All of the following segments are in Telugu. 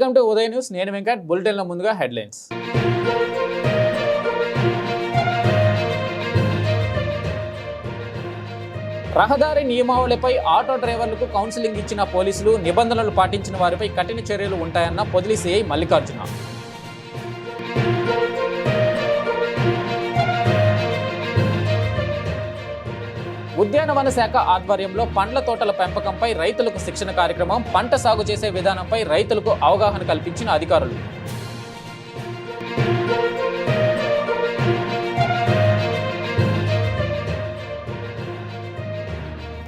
Welcome to Udaya news. నేను వెంకట్. బులెటిన్లో ముందుగా హెడ్లైన్స్. రహదారి నియమావళిపై ఆటో డ్రైవర్లకు కౌన్సిలింగ్ ఇచ్చిన పోలీసులు నిబంధనలు పాటించిన వారిపై కఠిన చర్యలు ఉంటాయన్న పొదిలి సిఐ మల్లికార్జున. ఉద్యానవన శాఖ ఆధ్వర్యంలో పండ్ల తోటల పెంపకంపై రైతులకు శిక్షణ కార్యక్రమం పంట సాగు చేసే విధానంపై రైతులకు అవగాహన కల్పించిన అధికారులు.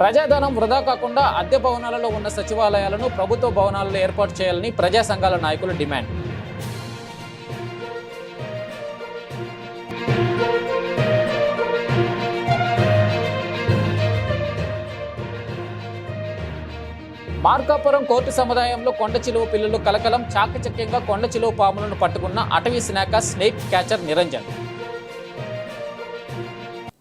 ప్రజాధనం వృధా కాకుండా అద్దె భవనాలలో ఉన్న సచివాలయాలను ప్రభుత్వ భవనాలలో ఏర్పాటు చేయాలని ప్రజా సంఘాల నాయకులు డిమాండ్. మార్కాపురం కోర్టు సముదాయంలో కొండ చిలువ పిల్లలు కలకలం చాకచక్యంగా కొండ చిలువ పాములను పట్టుకున్న అటవీ స్నాక స్నేక్ క్యాచర్ నిరంజన్.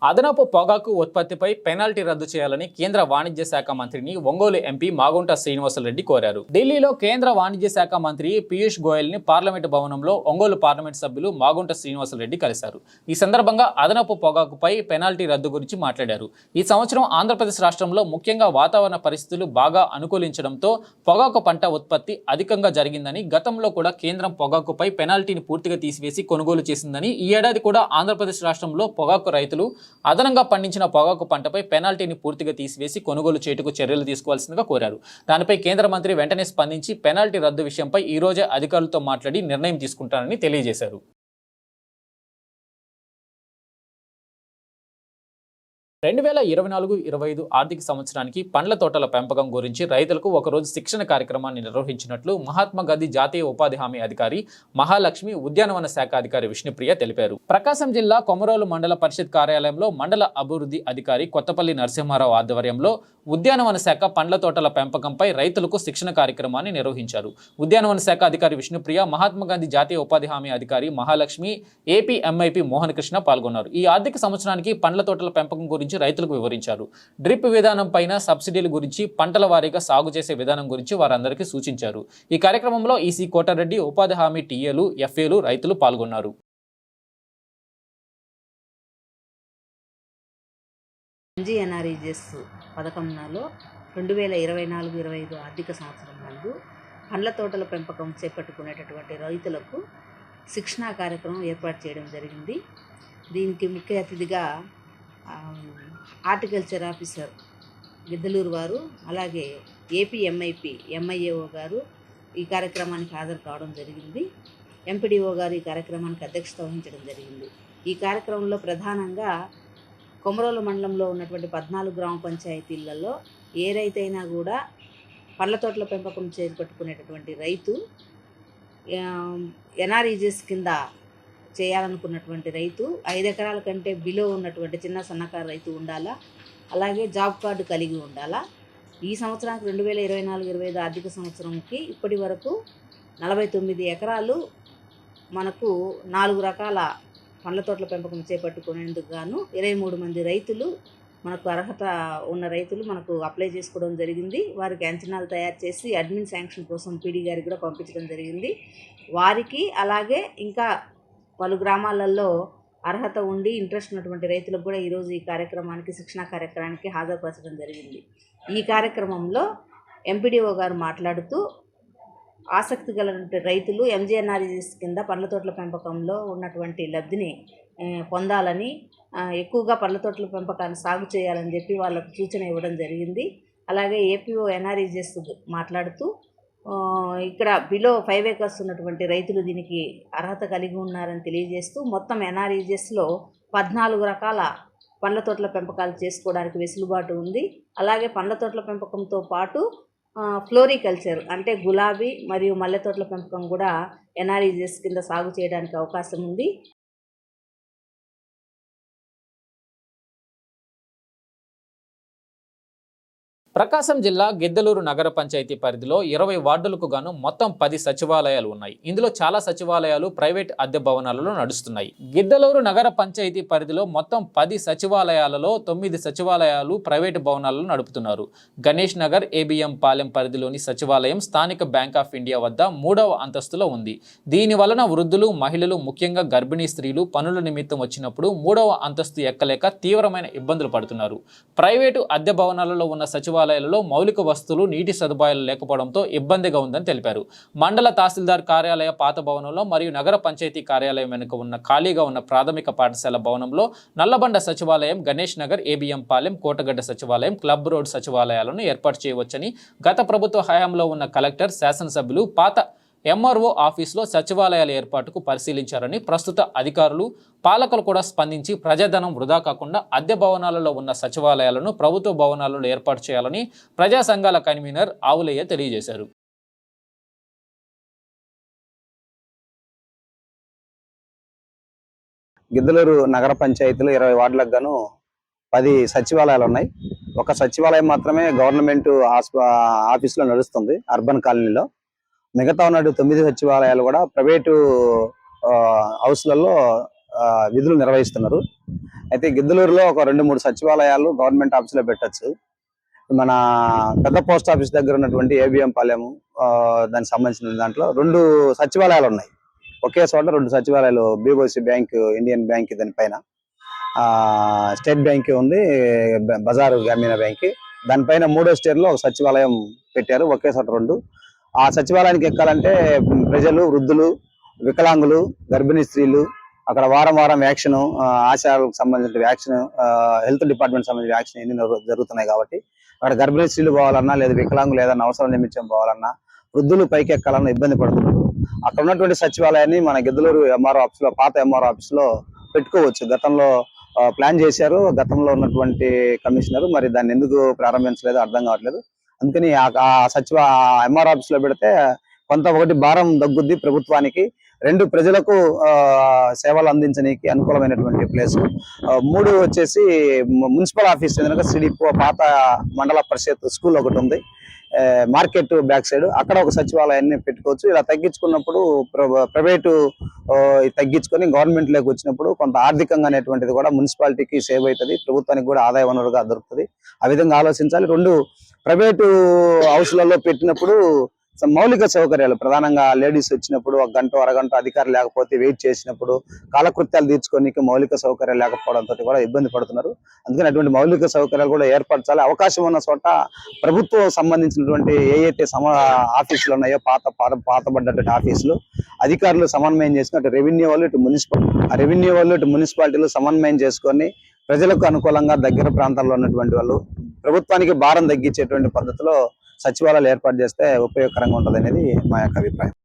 అదనపు పొగాకు ఉత్పత్తిపై పెనాల్టీ రద్దు చేయాలని కేంద్ర వాణిజ్య శాఖ మంత్రిని ఒంగోలు ఎంపీ మాగుంట శ్రీనివాసరెడ్డి కోరారు. ఢిల్లీలో కేంద్ర వాణిజ్య శాఖ మంత్రి పీయూష్ గోయల్ని పార్లమెంటు భవనంలో ఒంగోలు పార్లమెంట్ సభ్యులు మాగుంట శ్రీనివాసరెడ్డి కలిశారు. ఈ సందర్భంగా అదనపు పొగాకుపై పెనాల్టీ రద్దు గురించి మాట్లాడారు. ఈ సంవత్సరం ఆంధ్రప్రదేశ్ రాష్ట్రంలో ముఖ్యంగా వాతావరణ పరిస్థితులు బాగా అనుకూలించడంతో పొగాకు పంట ఉత్పత్తి అధికంగా జరిగిందని గతంలో కూడా కేంద్రం పొగాకుపై పెనాల్టీని పూర్తిగా తీసివేసి కొనుగోలు చేసిందని ఈ ఏడాది కూడా ఆంధ్రప్రదేశ్ రాష్ట్రంలో పొగాకు రైతులు అదనంగా పండించిన పొగాకు పంటపై పెనాల్టీని పూర్తిగా తీసివేసి కొనుగోలు చేటుకు చర్యలు తీసుకోవాల్సిందిగా కోరారు. దానిపై కేంద్ర మంత్రి వెంటనే స్పందించి పెనాల్టీ రద్దు విషయంపై ఈరోజే అధికారులతో మాట్లాడి నిర్ణయం తీసుకుంటారని తెలియజేశారు. రెండు వేల ఇరవై నాలుగు ఇరవై ఐదు ఆర్థిక సంవత్సరానికి పండ్ల తోటల పెంపకం గురించి రైతులకు ఒకరోజు శిక్షణ కార్యక్రమాన్ని నిర్వహించినట్లు మహాత్మా గాంధీ జాతీయ ఉపాధి హామీ అధికారి మహాలక్ష్మి ఉద్యానవన శాఖ అధికారి విష్ణుప్రియ తెలిపారు. ప్రకాశం జిల్లా కొమరోలు మండల పరిషత్ కార్యాలయంలో మండల అభివృద్ధి అధికారి కొత్తపల్లి నరసింహారావు ఆధ్వర్యంలో ఉద్యానవన శాఖ పండ్ల తోటల పెంపకంపై రైతులకు శిక్షణ కార్యక్రమాన్ని నిర్వహించారు. ఉద్యానవన శాఖ అధికారి విష్ణుప్రియ మహాత్మా గాంధీ జాతీయ ఉపాధి హామీ అధికారి మహాలక్ష్మి ఏపీ ఎంఐపి మోహన్ కృష్ణ పాల్గొన్నారు. ఈ ఆర్థిక సంవత్సరానికి పండ్ల తోటల పెంపకం గురించి రైతులకు వివరించారు. డ్రిప్ విధానం పైన సబ్సిడీల గురించి పంటల వారీగా సాగు చేసే విధానం గురించి వారందరికీ సూచించారు. ఈ కార్యక్రమంలో ఈసీ కోటారెడ్డి ఉపాధి హామీ టీఏలు ఎఫ్ఏలు రైతులు పాల్గొన్నారు. ఎన్జిఎన్ఆర్ఈజెస్ పథకంలో రెండు వేల ఇరవై నాలుగు ఇరవై ఐదు ఆర్థిక సంవత్సరం నందు పండ్ల తోటల పెంపకం చేపట్టుకునేటటువంటి రైతులకు శిక్షణా కార్యక్రమం ఏర్పాటు చేయడం జరిగింది. దీనికి ముఖ్య అతిథిగా హార్టికల్చర్ ఆఫీసర్ గిద్దలూరు వారు అలాగే ఏపీ ఎంఐపి ఎంఐఏఓ గారు ఈ కార్యక్రమానికి హాజరు కావడం జరిగింది. ఎంపీడీఓ గారు ఈ కార్యక్రమానికి అధ్యక్షత వహించడం జరిగింది. ఈ కార్యక్రమంలో ప్రధానంగా కొమరోలు మండలంలో ఉన్నటువంటి పద్నాలుగు గ్రామ పంచాయతీలలో ఏ రైతైనా కూడా పళ్ళ తోటల పెంపకం చేపట్టుకునేటటువంటి రైతు ఎన్ఆర్ఈజెస్ కింద చేయాలనుకున్నటువంటి రైతు ఐదు ఎకరాల కంటే బిలో ఉన్నటువంటి చిన్న సన్నకారు రైతు ఉండాలా? అలాగే జాబ్ కార్డు కలిగి ఉండాలా? ఈ సంవత్సరానికి రెండు వేల ఇరవై నాలుగు ఇరవై ఐదు ఆర్థిక సంవత్సరంకి ఇప్పటి వరకు నలభై తొమ్మిది ఎకరాలు మనకు నాలుగు రకాల పండ్ల తోటల పెంపకం చేపట్టుకునేందుకు గాను ఇరవై మూడు మంది రైతులు మనకు అర్హత ఉన్న రైతులు మనకు అప్లై చేసుకోవడం జరిగింది. వారికి అంచనాలు తయారు చేసి అడ్మిన్ శాంక్షన్ కోసం పీడీ గారికి కూడా పంపించడం జరిగింది. వారికి అలాగే ఇంకా పలు గ్రామాలలో అర్హత ఉండి ఇంట్రెస్ట్ ఉన్నటువంటి రైతులకు కూడా ఈరోజు ఈ కార్యక్రమానికి శిక్షణా కార్యక్రమానికి హాజరుపరచడం జరిగింది. ఈ కార్యక్రమంలో ఎంపీడీఓ గారు మాట్లాడుతూ ఆసక్తి గల రైతులు ఎంజీఎన్ఆర్ఈఎస్ కింద పండ్ల తోటల పెంపకంలో ఉన్నటువంటి లబ్ధిని పొందాలని ఎక్కువగా పండ్ల తోటల పెంపకాన్ని సాగు చేయాలని చెప్పి వాళ్ళకు సూచన ఇవ్వడం జరిగింది. అలాగే ఏపీఓ ఎన్ఆర్ఈజెస్ మాట్లాడుతూ ఇక్కడ బిలో ఫైవ్ ఏకర్స్ ఉన్నటువంటి రైతులు దీనికి అర్హత కలిగి ఉన్నారని తెలియజేస్తూ మొత్తం ఎన్ఆర్ఈజెస్లో పద్నాలుగు రకాల పండ్ల తోటల పెంపకాలు చేసుకోవడానికి వెసులుబాటు ఉంది. అలాగే పండ్ల తోటల పెంపకంతో పాటు ఫ్లోరికల్చర్ అంటే గులాబీ మరియు మల్లె తోటల పెంపకం కూడా ఎన్ఆర్ఈజెస్ కింద సాగు చేయడానికి అవకాశం ఉంది. ప్రకాశం జిల్లా గిద్దలూరు నగర పంచాయతీ పరిధిలో ఇరవై వార్డులకు గాను మొత్తం పది సచివాలయాలు ఉన్నాయి. ఇందులో చాలా సచివాలయాలు ప్రైవేట్ అద్దె భవనాలలో నడుస్తున్నాయి. గిద్దలూరు నగర పంచాయతీ పరిధిలో మొత్తం పది సచివాలయాలలో తొమ్మిది సచివాలయాలు ప్రైవేట్ భవనాలలో నడుపుతున్నారు. గణేష్ నగర్ ఏబిఎం పాలెం పరిధిలోని సచివాలయం స్థానిక బ్యాంక్ ఆఫ్ ఇండియా వద్ద మూడవ అంతస్తులో ఉంది. దీని వలన వృద్ధులు మహిళలు ముఖ్యంగా గర్భిణీ స్త్రీలు పనుల నిమిత్తం వచ్చినప్పుడు మూడవ అంతస్తు ఎక్కలేక తీవ్రమైన ఇబ్బందులు పడుతున్నారు. ప్రైవేటు అద్దె భవనాలలో ఉన్న సచివాలయం సచివాలయాలలో మౌలిక వస్తువులు నీటి సదుపాయాలు లేకపోవడంతో ఇబ్బందిగా ఉందని తెలిపారు. మండల తహసీల్దార్ కార్యాలయ పాత భవనంలో మరియు నగర పంచాయతీ కార్యాలయం వెనుక ఉన్న ఖాళీగా ఉన్న ప్రాథమిక పాఠశాల భవనంలో నల్లబండ సచివాలయం గణేష్ నగర్ ఏబిఎం పాలెం కోటగడ్డ సచివాలయం క్లబ్ రోడ్ సచివాలయాలను ఏర్పాటు చేయవచ్చని గత ప్రభుత్వ హయాంలో ఉన్న కలెక్టర్ శాసనసభ్యులు పాత ఎంఆర్ఓ ఆఫీసులో సచివాలయాల ఏర్పాటుకు పరిశీలించారని ప్రస్తుత అధికారులు పాలకులు కూడా స్పందించి ప్రజాధనం వృధా కాకుండా అద్దె భవనాలలో ఉన్న సచివాలయాలను ప్రభుత్వ భవనాలలో ఏర్పాటు చేయాలని ప్రజా సంఘాల కన్వీనర్ ఆవులయ్య తెలియజేశారు. గిద్దలూరు నగర పంచాయతీలో ఇరవై వార్డులకు గాను పది సచివాలయాలు ఉన్నాయి. ఒక సచివాలయం మాత్రమే గవర్నమెంట్ హాస్ప- ఆఫీసులో నడుస్తుంది అర్బన్ కాలనీలో. మిగతా ఉన్న తొమ్మిది సచివాలయాలు కూడా ప్రైవేటు ఆ, హౌస్లలో విధులు నిర్వహిస్తున్నారు. అయితే గిద్దలూరులో ఒక రెండు మూడు సచివాలయాలు గవర్నమెంట్ ఆఫీసులో పెట్టచ్చు. మన పెద్ద పోస్ట్ ఆఫీస్ దగ్గర ఉన్నటువంటి ఏబిఎం పాలెం ఆ, దానికి సంబంధించిన దాంట్లో రెండు సచివాలయాలు ఉన్నాయి. ఒకే చోట రెండు సచివాలయాలు బీఓసి బ్యాంక్ ఇండియన్ బ్యాంక్ దానిపైన ఆ, స్టేట్ బ్యాంక్ ఉంది బజారు గ్రామీణ బ్యాంక్. దానిపైన మూడో స్టేట్లో ఒక సచివాలయం పెట్టారు ఒకే చోట రెండు. ఆ సచివాలయానికి ఎక్కాలంటే ప్రజలు వృద్ధులు వికలాంగులు గర్భిణీ స్త్రీలు అక్కడ వారం వారం వ్యాక్సిన్ ఆశాలకు సంబంధించిన వ్యాక్సిన్ హెల్త్ డిపార్ట్మెంట్ సంబంధించిన వ్యాక్సిన్ ఎన్ని జరుగుతున్నాయి కాబట్టి అక్కడ గర్భిణీ స్త్రీలు పోవాలన్నా లేదా వికలాంగులు ఏదైనా అవసరం నిమిత్తం పోవాలన్నా వృద్ధులు పైకి ఎక్కాలన్నా ఇబ్బంది పడుతున్నారు. అక్కడ ఉన్నటువంటి సచివాలయాన్ని మన గిద్దలూరు ఎంఆర్ఓ ఆఫీస్లో పాత ఎంఆర్ఓ ఆఫీస్లో పెట్టుకోవచ్చు. గతంలో ప్లాన్ చేశారు. గతంలో ఉన్నటువంటి కమిషనర్ మరి దాన్ని ఎందుకు ప్రారంభించలేదు అర్థం కావట్లేదు. అందుకని ఆ- సచివ ఎంఆర్ ఆఫీస్లో పెడితే కొంత ఒకటి భారం తగ్గుద్ది ప్రభుత్వానికి. రెండు ప్రజలకు ఆ, సేవలు అందించడానికి అనుకూలమైనటువంటి ప్లేస్ మూడు వచ్చేసి మున్సిపల్ ఆఫీస్ ఎందుకంటే సిడిపో పాత మండల పరిషత్ స్కూల్ ఒకటి ఉంది. Market back side. అక్కడ ఒక సచివాలయాన్ని పెట్టుకోవచ్చు. ఇలా తగ్గించుకున్నప్పుడు ప్ర- ప్రైవేటు తగ్గించుకొని గవర్నమెంట్లోకి వచ్చినప్పుడు కొంత ఆర్థికంగా అనేటువంటిది కూడా మున్సిపాలిటీకి సేవ్ అవుతుంది. ప్రభుత్వానికి కూడా ఆదాయ వనరుగా దొరుకుతుంది. ఆ విధంగా ఆలోచించాలి. రెండు ప్రైవేటు హౌస్లలో పెట్టినప్పుడు మౌలిక సౌకర్యాలు ప్రధానంగా లేడీస్ వచ్చినప్పుడు ఒక గంట అరగంట అధికారులు లేకపోతే వెయిట్ చేసినప్పుడు కాలకృత్యాలు తీర్చుకోనికి మౌలిక సౌకర్యాలు లేకపోవడంతో కూడా ఇబ్బంది పడుతున్నారు. అందుకని అటువంటి మౌలిక సౌకర్యాలు కూడా ఏర్పరచాలి. అవకాశం ఉన్న చోట ప్రభుత్వం సంబంధించినటువంటి ఏ సమ ఆఫీసులు ఉన్నాయో పాత పాత- పాతబడ్డటువంటి ఆఫీసులు అధికారులు సమన్వయం చేసుకుని అటు రెవెన్యూ వాళ్ళు ఇటు మున్సిపల్ రెవెన్యూ వాళ్ళు ఇటు మున్సిపాలిటీలు సమన్వయం చేసుకొని ప్రజలకు అనుకూలంగా దగ్గర ప్రాంతాల్లో ఉన్నటువంటి వాళ్ళు ప్రభుత్వానికి భారం తగ్గించేటువంటి పద్ధతిలో సచివాలయాలు ఏర్పాటు చేస్తే ఉపయోగకరంగా ఉంటుంది అనేది మా యొక్క అభిప్రాయం.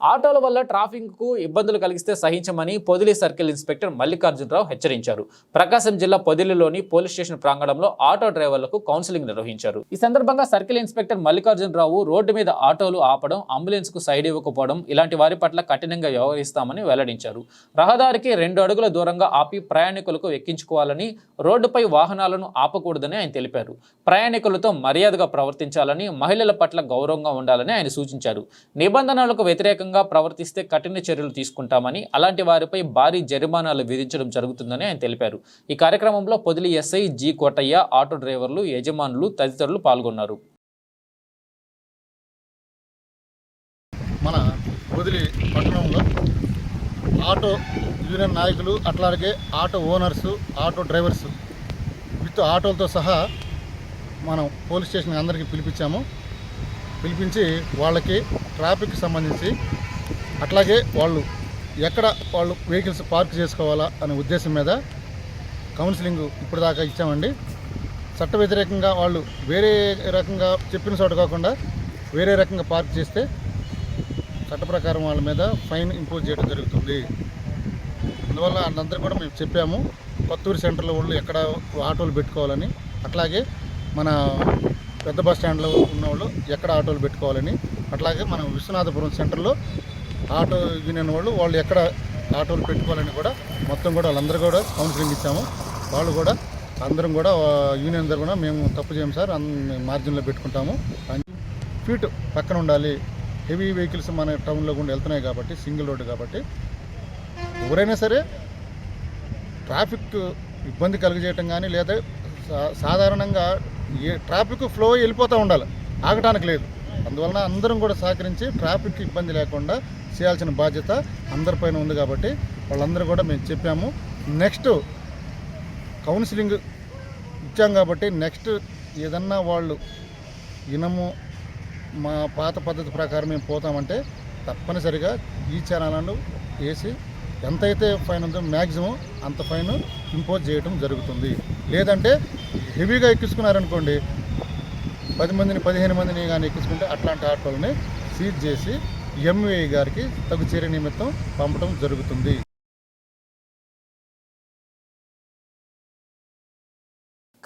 ఆటోల వల్ల ట్రాఫిక్కు ఇబ్బందులు కలిగిస్తే సహించమని పొదిలి సర్కిల్ ఇన్స్పెక్టర్ మల్లికార్జునరావు హెచ్చరించారు. ప్రకాశం జిల్లా పొదిలిలోని పోలీస్ స్టేషన్ ప్రాంగణంలో ఆటో డ్రైవర్లకు కౌన్సిలింగ్ నిర్వహించారు. ఈ సందర్భంగా సర్కిల్ ఇన్స్పెక్టర్ మల్లికార్జునరావు రోడ్డు మీద ఆటోలు ఆపడం అంబులెన్స్కు సైడ్ ఇవ్వకపోవడం ఇలాంటి వారి పట్ల కఠినంగా వ్యవహరిస్తామని వెల్లడించారు. రహదారికి రెండు అడుగుల దూరంగా ఆపి ప్రయాణికులకు ఎక్కించుకోవాలని రోడ్డుపై వాహనాలను ఆపకూడదని ఆయన తెలిపారు. ప్రయాణికులతో మర్యాదగా ప్రవర్తించాలని మహిళల పట్ల గౌరవంగా ఉండాలని ఆయన సూచించారు. నిబంధనలకు వ్యతిరేకంగా ప్రవర్తిస్తే కఠిన చర్యలు తీసుకుంటామని అలాంటి వారిపై భారీ జరిమానాలు విధించడం జరుగుతుందని ఆయన తెలిపారు. ఈ కార్యక్రమంలో Podili SI G Kotaiah auto డ్రైవర్లు యజమానులు తదితరులు పాల్గొన్నారు. మన పొదిలి పట్టణంలో ఆటో యూనియన్ నాయకులు అట్లాగే auto owners auto drivers with ఆటోలతో సహా మనం పోలీస్ స్టేషన్ అందరికీ పిలిపించాము. పిలిపించి వాళ్ళకి ట్రాఫిక్ సంబంధించి అట్లాగే వాళ్ళు ఎక్కడ వాళ్ళు వెహికల్స్ పార్క్ చేసుకోవాలా అనే ఉద్దేశం మీద కౌన్సిలింగ్ ఇప్పుడు దాకా ఇచ్చామండి. చట్ట వ్యతిరేకంగా వాళ్ళు వేరే రకంగా చెప్పిన చోట కాకుండా వేరే రకంగా పార్క్ చేస్తే చట్ట ప్రకారం వాళ్ళ మీద ఫైన్ ఇంపోజ్ చేయడం జరుగుతుంది. అందువల్ల అందరూ కూడా మేము చెప్పాము కొత్తూరు సెంటర్లో వాళ్ళు ఎక్కడ ఆటోలు పెట్టుకోవాలని అట్లాగే మన పెద్ద బస్ స్టాండ్లో ఉన్న వాళ్ళు ఎక్కడ ఆటోలు పెట్టుకోవాలని అట్లాగే మనం విశ్వనాథపురం సెంటర్లో ఆటో యూనియన్ వాళ్ళు వాళ్ళు ఎక్కడ ఆటోలు పెట్టుకోవాలని కూడా మొత్తం కూడా వాళ్ళందరూ కూడా కౌన్సిలింగ్ ఇచ్చాము. వాళ్ళు కూడా అందరం కూడా యూనియన్ తరఫున మేము తప్పు చేయం సార్ మార్జిన్లో పెట్టుకుంటాము. ఫీట్ పక్కన ఉండాలి. హెవీ వెహికల్స్ మన టౌన్లో కూడా వెళ్తున్నాయి కాబట్టి సింగిల్ రోడ్డు కాబట్టి. ఎవరైనా సరే ట్రాఫిక్ ఇబ్బంది కలుగజేయటం కానీ లేదా సా- సాధారణంగా ఏ ట్రాఫిక్ ఫ్లో వెళ్ళిపోతూ ఉండాలి. ఆగటానికి లేదు. అందువలన అందరం కూడా సహకరించి ట్రాఫిక్ ఇబ్బంది లేకుండా చేయాల్సిన బాధ్యత అందరిపైన ఉంది కాబట్టి వాళ్ళందరూ కూడా మేము చెప్పాము. నెక్స్ట్ కౌన్సిలింగ్ ఇచ్చాం కాబట్టి నెక్స్ట్ ఏదన్నా వాళ్ళు ఇనము మా పాత పద్ధతి ప్రకారం మేము పోతామంటే తప్పనిసరిగా ఈ ఛానళ్ళను వేసి ఎంతైతే ఫైన్ ఉందో మ్యాక్సిమం అంత ఫైన్ ఇంపోజ్ చేయడం జరుగుతుంది. లేదంటే హెవీగా ఎక్కించుకున్నారనుకోండి పది మందిని పదిహేను మందిని కానీ ఎక్కించుకుంటే అట్లాంటి ఆటోలని సీజ్ చేసి ఎంఏ గారికి తగు చర్య నిమిత్తం పంపడం జరుగుతుంది.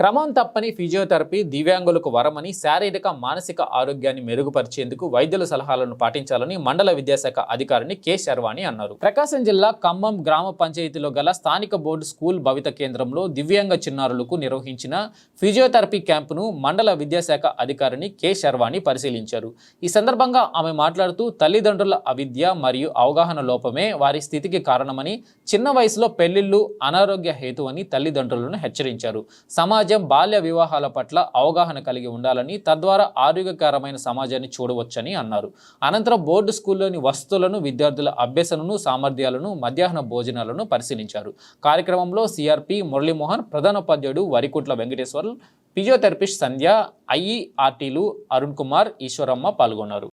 క్రమం తప్పని ఫిజియోథెరపీ దివ్యాంగులకు వరమని శారీరక మానసిక ఆరోగ్యాన్ని మెరుగుపరిచేందుకు వైద్యుల సలహాలను పాటించాలని మండల విద్యాశాఖ అధికారిని కె. శర్వాణి అన్నారు. ప్రకాశం జిల్లా ఖమ్మం గ్రామ పంచాయతీలో గల స్థానిక బోర్డు స్కూల్ భవిత కేంద్రంలో దివ్యాంగ చిన్నారులకు నిర్వహించిన ఫిజియోథెరపీ క్యాంపును మండల విద్యాశాఖ అధికారిని కె. శర్వాణి పరిశీలించారు. ఈ సందర్భంగా ఆమె మాట్లాడుతూ తల్లిదండ్రుల అవిద్య మరియు అవగాహన లోపమే వారి స్థితికి కారణమని చిన్న వయసులో పెళ్ళిళ్ళు అనారోగ్య హేతు అని తల్లిదండ్రులను హెచ్చరించారు. సమాజ బాల్య వివాహాల పట్ల అవగాహన కలిగి ఉండాలని తద్వారా ఆరోగ్యకరమైన సమాజాన్ని చూడవచ్చని అన్నారు. అనంతరం బోర్డు స్కూల్లోని వస్తువులను విద్యార్థుల అభ్యసనను సామర్థ్యాలను మధ్యాహ్న భోజనాలను పరిశీలించారు. కార్యక్రమంలో సిఆర్పి మురళీమోహన్ ప్రధానోపాధ్యాయుడు వరికుట్ల వెంకటేశ్వర్ ఫిజియోథెరపిస్ట్ సంధ్య ఐఈఆర్టీలు అరుణ్ కుమార్ ఈశ్వరమ్మ పాల్గొన్నారు.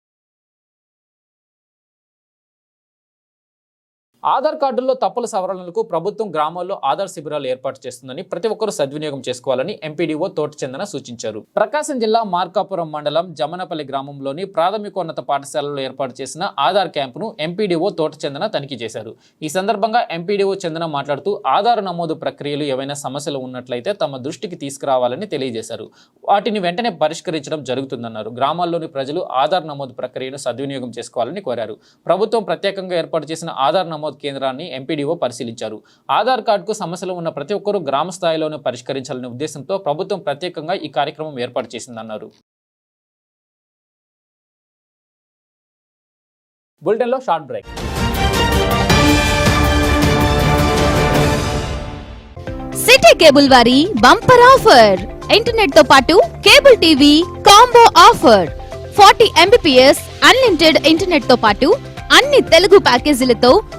ఆధార్ కార్డుల్లో తప్పుల సవరణలకు ప్రభుత్వం గ్రామాల్లో ఆధార్ శిబిరాలు ఏర్పాటు చేస్తుందని ప్రతి ఒక్కరూ సద్వినియోగం చేసుకోవాలని ఎంపీడీఓ తోటచందన సూచించారు. ప్రకాశం జిల్లా మార్కాపురం మండలం జమనపల్లి గ్రామంలోని ప్రాథమికోన్నత పాఠశాలలో ఏర్పాటు చేసిన ఆధార్ క్యాంపును ఎంపీడీఓ తోటచందన తనిఖీ చేశారు. ఈ సందర్భంగా ఎంపీడీఓ చందన మాట్లాడుతూ ఆధార్ నమోదు ప్రక్రియలు ఏవైనా సమస్యలు ఉన్నట్లయితే తమ దృష్టికి తీసుకురావాలని తెలియజేశారు. వాటిని వెంటనే పరిష్కరించడం జరుగుతుందన్నారు. గ్రామాల్లోని ప్రజలు ఆధార్ నమోదు ప్రక్రియను సద్వినియోగం చేసుకోవాలని కోరారు. ప్రభుత్వం ప్రత్యేకంగా ఏర్పాటు చేసిన ఆధార్ నమోదు కేంద్రాన్ని ఎంపీడీఓ పరిశీలించారు. ఆధార్ కార్డుకు సమస్యలు ఉన్న ప్రతి ఒక్కరూ గ్రామ స్థాయిలోనే పరిష్కరించాలనే ఉద్దేశంతో ప్రభుత్వం ప్రత్యేకంగా ఈ కార్యక్రమం ఏర్పాటు చేసిందన్నారు. బులెటిన్లో షార్ట్ బ్రేక్. సిటీ కేబుల్ వారి బంపర్ ఆఫర్. ఇంటర్నెట్తో పాటు cable TV combo offer. Forty MBPS unlimited ఇంటర్నెట్తో పాటు అన్ని తెలుగు ప్యాకేజీలతో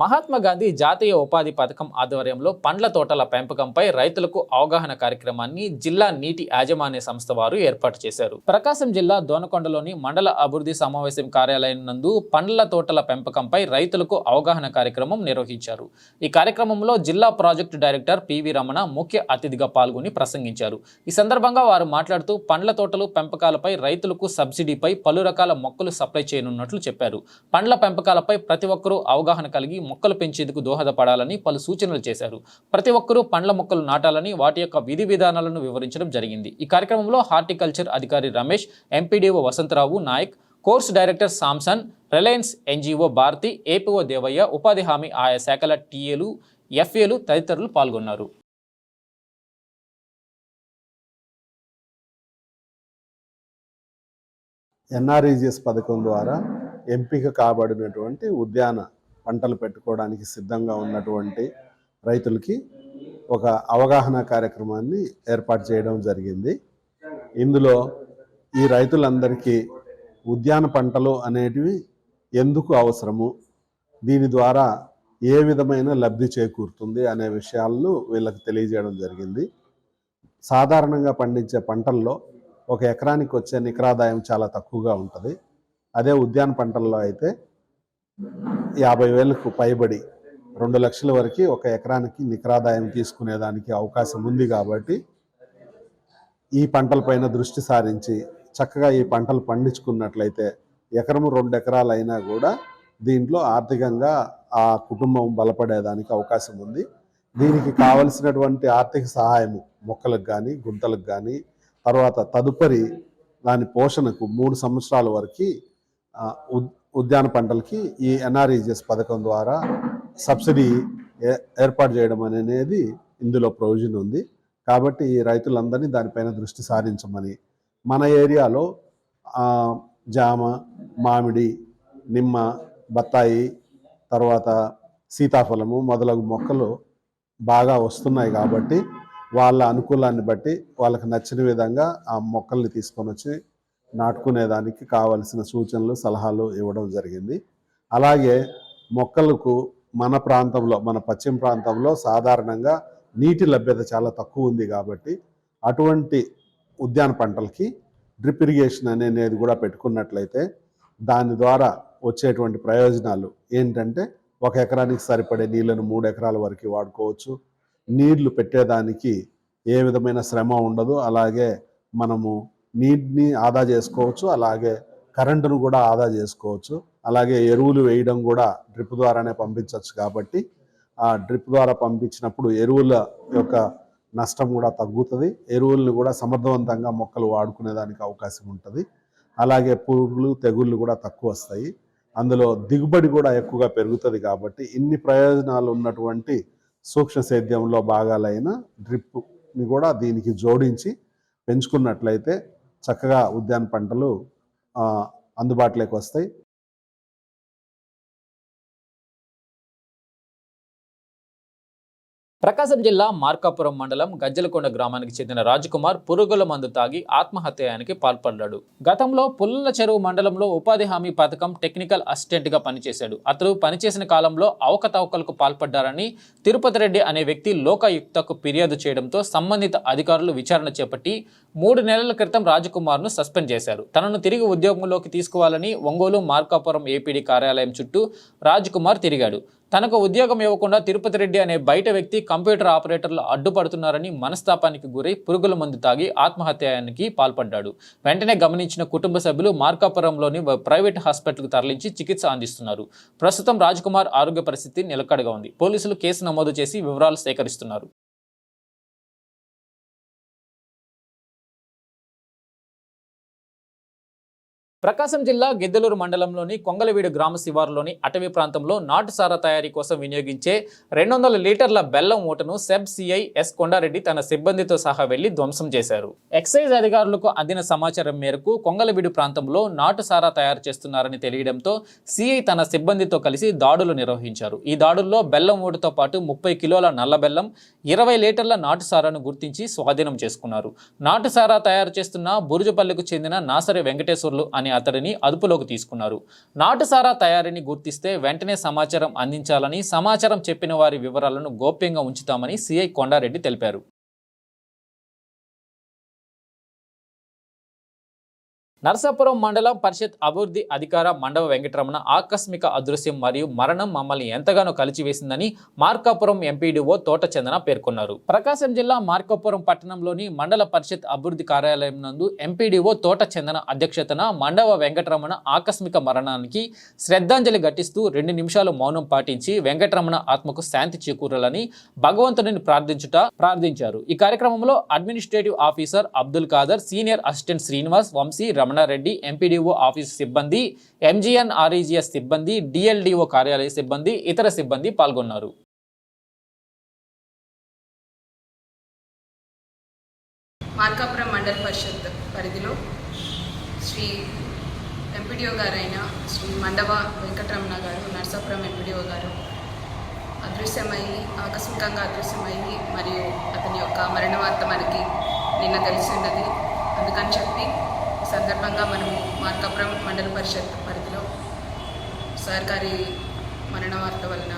Mahatma Gandhi జాతీయ ఉపాధి పథకం ఆధ్వర్యంలో పండ్ల తోటల పెంపకంపై రైతులకు అవగాహన కార్యక్రమాన్ని జిల్లా నీటి యాజమాన్య సంస్థ వారు ఏర్పాటు చేశారు. ప్రకాశం జిల్లా దోనకొండలోని మండల అభివృద్ధి సమావేశం కార్యాలయం నందు పండ్ల తోటల పెంపకంపై రైతులకు అవగాహన కార్యక్రమం నిర్వహించారు. ఈ కార్యక్రమంలో జిల్లా ప్రాజెక్టు డైరెక్టర్ పివి రమణ ముఖ్య అతిథిగా పాల్గొని ప్రసంగించారు. ఈ సందర్భంగా వారు మాట్లాడుతూ పండ్ల తోటలు పెంపకాలపై రైతులకు సబ్సిడీపై పలు రకాల మొక్కలు సప్లై చేయనున్నట్లు చెప్పారు. పండ్ల పెంపకాలపై ప్రతి ఒక్కరూ అవగాహన కలిగి మొక్కలు పెంచేందుకు దోహదపడాలని పలు సూచనలు చేశారు. ప్రతి ఒక్కరూ పండ్ల మొక్కలు నాటాలని వాటి యొక్క విధి విధానాలను వివరించడం జరిగింది. ఈ కార్యక్రమంలో హార్టికల్చర్ అధికారి Ramesh MPDO Vasantharao Nayak course director Samson Reliance NGO Bharathi APO Devayya ఉపాధి హామీ ఆయా శాఖల టీఏలు ఎఫ్ఏలు తదితరులు పాల్గొన్నారు. ఎన్ఆర్ఈజిఎస్ పథకం ద్వారా ఎంపిక కాబడినటువంటి ఉద్యాన పంటలు పెట్టుకోవడానికి సిద్ధంగా ఉన్నటువంటి రైతులకి ఒక అవగాహన కార్యక్రమాన్ని ఏర్పాటు చేయడం జరిగింది. ఇందులో ఈ రైతులందరికీ ఉద్యాన పంటలు అనేటివి ఎందుకు అవసరము? దీని ద్వారా ఏ విధమైన లబ్ధి చేకూరుతుంది అనే విషయాలను వీళ్ళకి తెలియజేయడం జరిగింది. సాధారణంగా పండించే పంటల్లో ఒక ఎకరానికి వచ్చే నికరాదాయం చాలా తక్కువగా ఉంటుంది. అదే ఉద్యాన పంటల్లో అయితే యాభై వేలకు పైబడి రెండు లక్షల వరకు ఒక ఎకరానికి నికరాదాయం తీసుకునేదానికి అవకాశం ఉంది కాబట్టి ఈ పంటలపైన దృష్టి సారించి చక్కగా ఈ పంటలు పండించుకున్నట్లయితే ఎకరము రెండు ఎకరాలు అయినా కూడా దీంట్లో ఆర్థికంగా ఆ కుటుంబం బలపడేదానికి అవకాశం ఉంది. దీనికి కావలసినటువంటి ఆర్థిక సహాయము మొక్కలకు కానీ గుంతలకు కానీ తర్వాత తదుపరి దాని పోషణకు మూడు సంవత్సరాల వరకు ఉద్యాన పంటలకి ఈ ఎన్ఆర్ఈజిఎస్ పథకం ద్వారా సబ్సిడీ ఏ- ఏర్పాటు చేయడం అనేది ఇందులో ప్రొవిజన్ ఉంది. కాబట్టి ఈ రైతులందరినీ దానిపైన దృష్టి సారించమని మన ఏరియాలో జామ మామిడి నిమ్మ బత్తాయి తర్వాత సీతాఫలము మొదలగు మొక్కలు బాగా వస్తున్నాయి కాబట్టి వాళ్ళ అనుకూలాన్ని బట్టి వాళ్ళకి నచ్చిన విధంగా ఆ మొక్కల్ని తీసుకొని వచ్చి నాటుకునేదానికి కావలసిన సూచనలు సలహాలు ఇవ్వడం జరిగింది. అలాగే మొక్కలకు మన ప్రాంతంలో మన పశ్చిమ ప్రాంతంలో సాధారణంగా నీటి లభ్యత చాలా తక్కువ ఉంది కాబట్టి అటువంటి ఉద్యాన పంటలకి డ్రిప్ ఇరిగేషన్ అనేది కూడా పెట్టుకున్నట్లయితే దాని ద్వారా వచ్చేటువంటి ప్రయోజనాలు ఏంటంటే ఒక ఎకరానికి సరిపడే నీళ్ళను మూడు ఎకరాల వరకు వాడుకోవచ్చు. నీళ్ళు పెట్టేదానికి ఏ విధమైన శ్రమ ఉండదు. అలాగే మనము నీటిని ఆదా చేసుకోవచ్చు అలాగే కరెంటును కూడా ఆదా చేసుకోవచ్చు. అలాగే ఎరువులు వేయడం కూడా డ్రిప్ ద్వారానే పంపించవచ్చు కాబట్టి ఆ డ్రిప్ ద్వారా పంపించినప్పుడు ఎరువుల యొక్క నష్టం కూడా తగ్గుతుంది. ఎరువులను కూడా సమర్థవంతంగా మొక్కలు వాడుకునేదానికి అవకాశం ఉంటుంది. అలాగే పురుగులు తెగుళ్ళు కూడా తక్కువ వస్తాయి. అందులో దిగుబడి కూడా ఎక్కువగా పెరుగుతుంది కాబట్టి ఇన్ని ప్రయోజనాలు ఉన్నటువంటి సూక్ష్మ సేద్యంలో భాగాలైన డ్రిప్ని కూడా దీనికి జోడించి పెంచుకున్నట్లయితే చక్కగా ఉద్యాన పంటలు అందుబాటులోకి వస్తాయి. ప్రకాశం జిల్లా మార్కాపురం మండలం గజ్జలకొండ గ్రామానికి చెందిన రాజకుమార్ పురుగుల మందు తాగి ఆత్మహత్యానికి పాల్పడ్డాడు. గతంలో పుల్లల చెరువు మండలంలో ఉపాధి హామీ పథకం టెక్నికల్ అసిస్టెంట్గా పనిచేశాడు. అతడు పనిచేసిన కాలంలో అవకతవకలకు పాల్పడ్డారని తిరుపతి రెడ్డి అనే వ్యక్తి లోకాయుక్తకు ఫిర్యాదు చేయడంతో సంబంధిత అధికారులు విచారణ చేపట్టి మూడు నెలల క్రితం రాజకుమార్ను సస్పెండ్ చేశారు. తనను తిరిగి ఉద్యోగంలోకి తీసుకోవాలని ఒంగోలు మార్కాపురం ఏపీడీ కార్యాలయం చుట్టూ రాజ్కుమార్ తిరిగాడు. తనకు ఉద్యోగం ఇవ్వకుండా తిరుపతి రెడ్డి అనే బయట వ్యక్తి కంప్యూటర్ ఆపరేటర్లు అడ్డుపడుతున్నారని మనస్తాపానికి గురై పురుగుల మందు తాగి ఆత్మహత్యానికి పాల్పడ్డాడు. వెంటనే గమనించిన కుటుంబ సభ్యులు మార్కాపురంలోని ప్రైవేట్ హాస్పిటల్కు తరలించి చికిత్స అందిస్తున్నారు. ప్రస్తుతం రాజ్కుమార్ ఆరోగ్య పరిస్థితి నిలకడగా ఉంది. పోలీసులు కేసు నమోదు చేసి వివరాలు సేకరిస్తున్నారు. ప్రకాశం జిల్లా గిద్దలూరు మండలంలోని కొంగలవీడు గ్రామ శివారులోని అటవీ ప్రాంతంలో నాటుసారా తయారీ కోసం వినియోగించే రెండు వందల లీటర్ల బెల్లం మూటను సెబ్ సిఐ ఎస్ కొండారెడ్డి తన సిబ్బందితో సహా వెళ్ళి ధ్వంసం చేశారు. ఎక్సైజ్ అధికారులకు అందిన సమాచారం మేరకు కొంగలవీడు ప్రాంతంలో నాటుసారా తయారు చేస్తున్నారని తెలియడంతో సిఐ తన సిబ్బందితో కలిసి దాడులు నిర్వహించారు. ఈ దాడుల్లో బెల్లం మూటతో పాటు ముప్పై కిలోల నల్ల బెల్లం ఇరవై లీటర్ల నాటుసారాను గుర్తించి స్వాధీనం చేసుకున్నారు. నాటుసారా తయారు చేస్తున్న బురుజుపల్లికు చెందిన నాసరి వెంకటేశ్వర్లు అనే అతడిని అదుపులోకి తీసుకున్నారు. నాటుసారా తయారీని గుర్తిస్తే వెంటనే సమాచారం అందించాలని సమాచారం చెప్పిన వారి వివరాలను గోప్యంగా ఉంచుతామని సిఐ కొండారెడ్డి తెలిపారు. నరసాపురం మండలం పరిషత్ అభివృద్ధి అధికార మండవ వెంకటరమణ ఆకస్మిక అదృశ్యం మరియు మరణం మమ్మల్ని ఎంతగానో కలిచివేసిందని మార్కాపురం ఎంపీడీఓ తోట చందన పేర్కొన్నారు. ప్రకాశం జిల్లా మార్కాపురం పట్టణంలోని మండల పరిషత్ అభివృద్ధి కార్యాలయం నందు ఎంపీడీఓ తోట చందన అధ్యక్షతన మండవ వెంకటరమణ ఆకస్మిక మరణానికి శ్రద్ధాంజలి ఘటిస్తూ రెండు నిమిషాలు మౌనం పాటించి వెంకటరమణ ఆత్మకు శాంతి చేకూరాలని భగవంతుడిని ప్రార్థించుట ప్రార్థించారు. ఈ కార్యక్రమంలో administrative officer Abdul Khader senior assistant Srinivas Vamshi Ramana Ramanareddy MPDO office సిబ్బంది ఎంజీఎన్ ఆర్ఈజీఎస్ సిబ్బంది డిఎల్డిఓ కార్యాలయ సిబ్బంది ఇతర సిబ్బంది పాల్గొన్నారు. మార్కాపురం మండల పరిషత్ పరిధిలో శ్రీ ఎంపీడీఓ గారైన శ్రీ మండవ వెంకటరమణ గారు నర్సాపురం ఎంపీడీఓ గారు అదృశ్యమయ్యి ఆకస్మికంగా అదృశ్యమయ్యి మరియు అతని యొక్క మరణ వార్త మనకి నిన్న తెలిసి ఉన్నది. అందుకని చెప్పి సందర్భంగా మనము మార్కాపురం మండల పరిషత్ పరిధిలో సార్ గారి మరణ వార్త వలన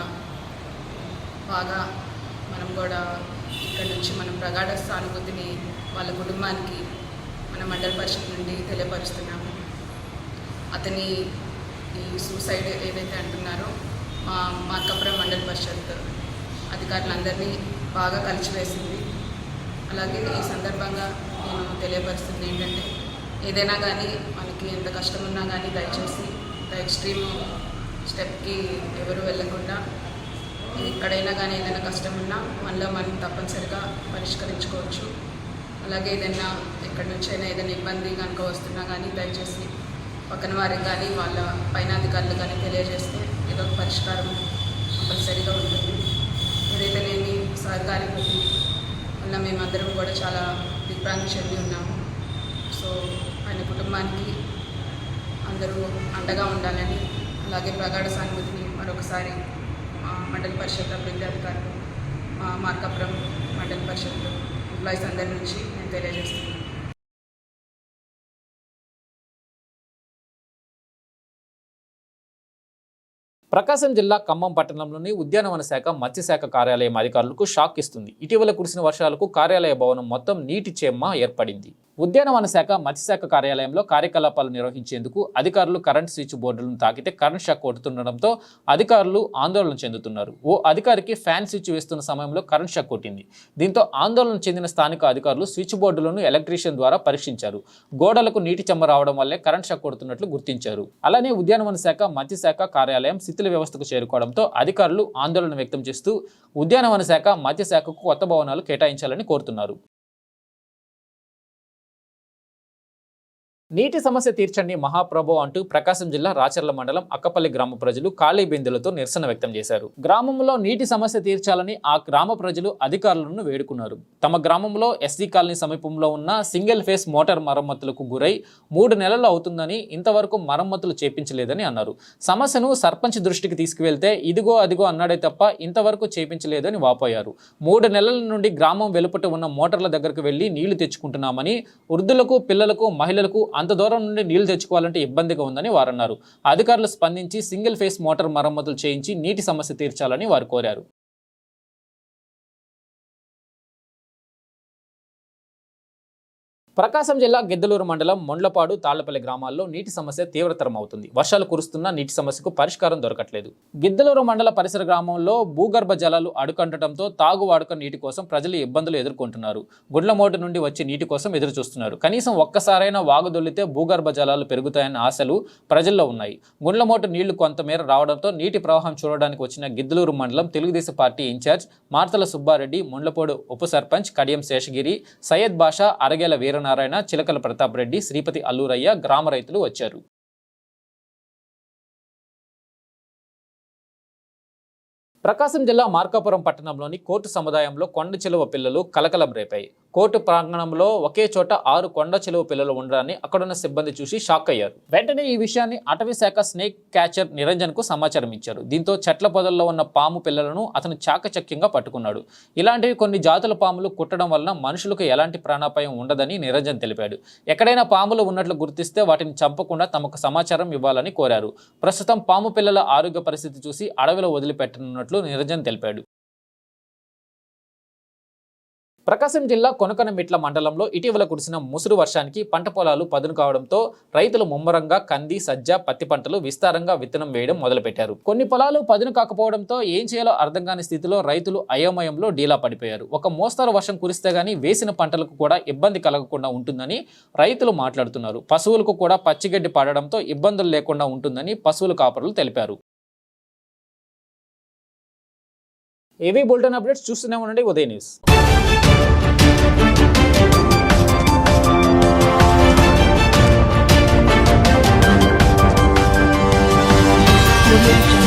బాగా మనం కూడా ఇక్కడ నుంచి మనం ప్రగాఢ సానుభూతిని వాళ్ళ కుటుంబానికి మన మండల పరిషత్ నుండి తెలియపరుస్తున్నాము అతని ఈ సూసైడ్ ఏదైతే అంటున్నారో మా మార్కాపురం మండల పరిషత్ అధికారులందరినీ బాగా కలిసివేసింది. అలాగే ఈ సందర్భంగా నేను తెలియపరుస్తుంది ఏంటంటే ఏదైనా కానీ మనకి ఎంత కష్టం ఉన్నా కానీ దయచేసి ద ఎక్స్ట్రీమ్ స్టెప్కి ఎవరు వెళ్ళకుండా ఎక్కడైనా కానీ ఏదైనా కష్టం ఉన్నా మనలో మనం తప్పనిసరిగా పరిష్కరించుకోవచ్చు. అలాగే ఏదైనా ఎక్కడి నుంచైనా ఏదైనా ఇబ్బంది కనుక వస్తున్నా కానీ దయచేసి పక్కన వారికి కానీ వాళ్ళ పైన అధికారులు కానీ తెలియజేస్తే ఏదో ఒక పరిష్కారం కంపల్సరీగా ఉంటుంది. ఏదైతే లేని సహకారం మళ్ళీ మేమందరం కూడా చాలా దిగ్భ్రాంతి చెంది ఉన్నాము. సో ఆయన కుటుంబానికి అందరూ అండగా ఉండాలని అలాగే ప్రగాఢ సానుభూతిని మరొకసారి మా మండల పరిషత్ అభివృద్ధి అధికారులు మా మార్కాపురం మండల పరిషత్ ఎంప్లాయీస్ అందరి నుంచి నేను తెలియజేస్తున్నాను. ప్రకాశం జిల్లా ఖమ్మం పట్టణంలోని ఉద్యానవన శాఖ మత్స్యశాఖ కార్యాలయం అధికారులకు షాక్ ఇస్తుంది. ఇటీవల కురిసిన వర్షాలకు కార్యాలయ భవనం మొత్తం నీటి చెమ్మ ఏర్పడింది. ఉద్యానవన శాఖ మత్స్యశాఖ కార్యాలయంలో కార్యకలాపాలు నిర్వహించేందుకు అధికారులు కరెంట్ స్విచ్ బోర్డులను తాకితే కరెంట్ షాక్ కొడుతుండడంతో అధికారులు ఆందోళన చెందుతున్నారు. ఓ అధికారికి ఫ్యాన్ స్విచ్ వేస్తున్న సమయంలో కరెంట్ షాక్ కొట్టింది. దీంతో ఆందోళన చెందిన స్థానిక అధికారులు స్విచ్ బోర్డులను ఎలక్ట్రీషియన్ ద్వారా పరీక్షించారు. గోడలకు నీటి చెమ్మ రావడం వల్లే కరెంట్ షాక్ కొడుతున్నట్లు గుర్తించారు. అలానే ఉద్యానవన శాఖ మత్స్యశాఖ కార్యాలయం శిథిల వ్యవస్థకు చేరుకోవడంతో అధికారులు ఆందోళన వ్యక్తం చేస్తూ ఉద్యానవన శాఖ మత్స్యశాఖకు కొత్త భవనాలు కేటాయించాలని కోరుతున్నారు. నీటి సమస్య తీర్చండి మహాప్రభు అంటూ ప్రకాశం జిల్లా రాచర్ల మండలం అక్కపల్లి గ్రామ ప్రజలు ఖాళీ బిందులతో నిరసన వ్యక్తం చేశారు. గ్రామంలో నీటి సమస్య తీర్చాలని ఆ గ్రామ ప్రజలు అధికారులను వేడుకున్నారు. తమ గ్రామంలో ఎస్సీ కాలనీ సమీపంలో ఉన్న సింగిల్ ఫేస్ మోటార్ మరమ్మతులకు గురై మూడు నెలలు అవుతుందని ఇంతవరకు మరమ్మతులు చేపించలేదని అన్నారు. సమస్యను సర్పంచ్ దృష్టికి తీసుకువెళ్తే ఇదిగో అదిగో అన్నాడే తప్ప ఇంతవరకు చేపించలేదని వాపోయారు. మూడు నెలల నుండి గ్రామం వెలుపట ఉన్న మోటార్ల దగ్గరకు వెళ్ళి నీళ్ళు తెచ్చుకుంటున్నామని వృద్ధులకు పిల్లలకు మహిళలకు అంత దూరం నుండి నీళ్ళు తెచ్చుకోవాలంటే ఇబ్బందిగా ఉందని వారన్నారు. అధికారులు స్పందించి సింగిల్ ఫేస్ మోటార్ మరమ్మతులు చేయించి నీటి సమస్య తీర్చాలని వారు కోరారు. ప్రకాశం జిల్లా గిద్దలూరు మండలం మొండ్లపాడు తాళ్ళపల్లి గ్రామాల్లో నీటి సమస్య తీవ్రతరం అవుతుంది వర్షాలు కురుస్తున్నా నీటి సమస్యకు పరిష్కారం దొరకట్లేదు. గిద్దలూరు మండల పరిసర గ్రామంలో భూగర్భ జలాలు అడుకంటడంతో తాగు వాడుక నీటి కోసం ప్రజలు ఇబ్బందులు ఎదుర్కొంటున్నారు. గుండ్లమోటు నుండి వచ్చే నీటి కోసం ఎదురు చూస్తున్నారు కనీసం ఒక్కసారైనా వాగుదొల్లితే భూగర్భ జలాలు పెరుగుతాయన్న ఆశలు ప్రజల్లో ఉన్నాయి. గుండ్లమోటు నీళ్ళు కొంతమేర రావడంతో నీటి ప్రవాహం చూడడానికి వచ్చిన గిద్దలూరు మండలం తెలుగుదేశం పార్టీ ఇన్ఛార్జ్ మార్తల సుబ్బారెడ్డి ముండ్లపోడు ఉప సర్పంచ్ కడియం శేషగిరి సయ్యద్ బాషా అరగేల నారాయణ చిలకల ప్రతాప్ రెడ్డి శ్రీపతి అల్లూరయ్య గ్రామ రైతులు వచ్చారు. ప్రకాశం జిల్లా మార్కాపురం పట్టణంలోని కోర్టు సముదాయంలో కొండ చిలువ పిల్లలు కలకలం రేపాయి. కోర్టు ప్రాంగణంలో ఒకే చోట ఆరు కొండ చెలువు పిల్లలు ఉండడాన్ని అక్కడున్న సిబ్బంది చూసి షాక్ అయ్యారు. వెంటనే ఈ విషయాన్ని అటవీ శాఖ స్నేక్ క్యాచర్ నిరంజన్కు సమాచారం ఇచ్చారు. దీంతో చెట్ల పొదల్లో ఉన్న పాము పిల్లలను అతను చాకచక్యంగా పట్టుకున్నాడు. ఇలాంటివి కొన్ని జాతుల పాములు కుట్టడం వలన మనుషులకు ఎలాంటి ప్రాణాపాయం ఉండదని నిరంజన్ తెలిపాడు. ఎక్కడైనా పాములు ఉన్నట్లు గుర్తిస్తే వాటిని చంపకుండా తమకు సమాచారం ఇవ్వాలని కోరారు. ప్రస్తుతం పాము పిల్లల ఆరోగ్య పరిస్థితి చూసి అడవిలో వదిలిపెట్టనున్నట్లు నిరంజన్ తెలిపాడు. ప్రకాశం జిల్లా కొనకనమిట్ల మండలంలో ఇటీవల కురిసిన ముసురు వర్షానికి పంట పొలాలు పదును కావడంతో రైతులు ముమ్మరంగా కంది సజ్జ పత్తి పంటలు విస్తారంగా విత్తనం వేయడం మొదలుపెట్టారు. కొన్ని పొలాలు పదును కాకపోవడంతో ఏం చేయాలో అర్థం కాని స్థితిలో రైతులు అయోమయంలో డీలా పడిపోయారు. ఒక మోస్తరు వర్షం కురిస్తే గానీ వేసిన పంటలకు కూడా ఇబ్బంది కలగకుండా ఉంటుందని రైతులు మాట్లాడుతున్నారు. పశువులకు కూడా పచ్చిగడ్డి పడడంతో ఇబ్బందులు లేకుండా ఉంటుందని పశువుల కాపరులు తెలిపారు. ఏవీ బులెటిన్ అప్డేట్స్ చూస్తూనే ఉండండి. ఉదయ న్యూస్. Absolute